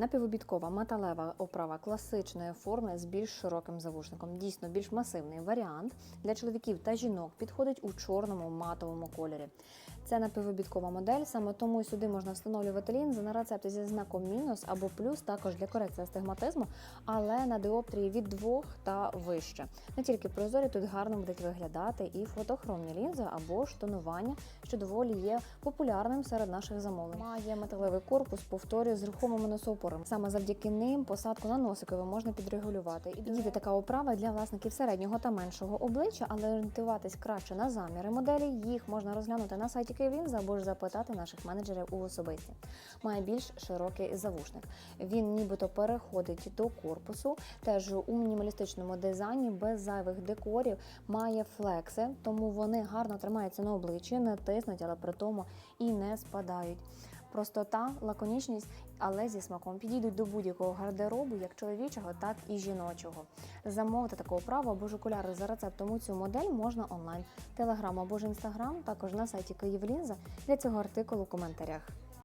Напівобідкова металева оправа класичної форми з більш широким завушником. Дійсно більш масивний варіант для чоловіків та жінок підходить у чорному матовому кольорі. Це напівобідкова модель, саме тому сюди можна встановлювати лінзи на рецепти зі знаком мінус або плюс, також для корекції астигматизму, але на диоптрії від 2 та вище. Не тільки прозорі тут гарно будуть виглядати і фотохромні лінзи або ж тонування, що доволі є популярним серед наших замовлень. Має металевий корпус, повторюю, з рухомими носоупорами. Саме завдяки ним посадку на носикові можна підрегулювати. І діти така оправа для власників середнього та меншого обличчя, але орієнтуватись краще на заміри моделі. Їх можна розглянути на сайті Київлінза або ж запитати наших менеджерів у особисті. Має більш широкий завушник. Він нібито переходить до корпусу, теж у мінімалістичному дизайні без зайвих декорів. Має флекси, тому вони гарно тримаються на обличчі, не тиснуть, але при тому і не спадають. Простота, лаконічність, але зі смаком підійдуть до будь-якого гардеробу, як чоловічого, так і жіночого. Замовити таку оправу або ж окуляри за рецептом у цю модель можна онлайн, телеграм або ж інстаграм, також на сайті Київлінза для цього артикулу в коментарях.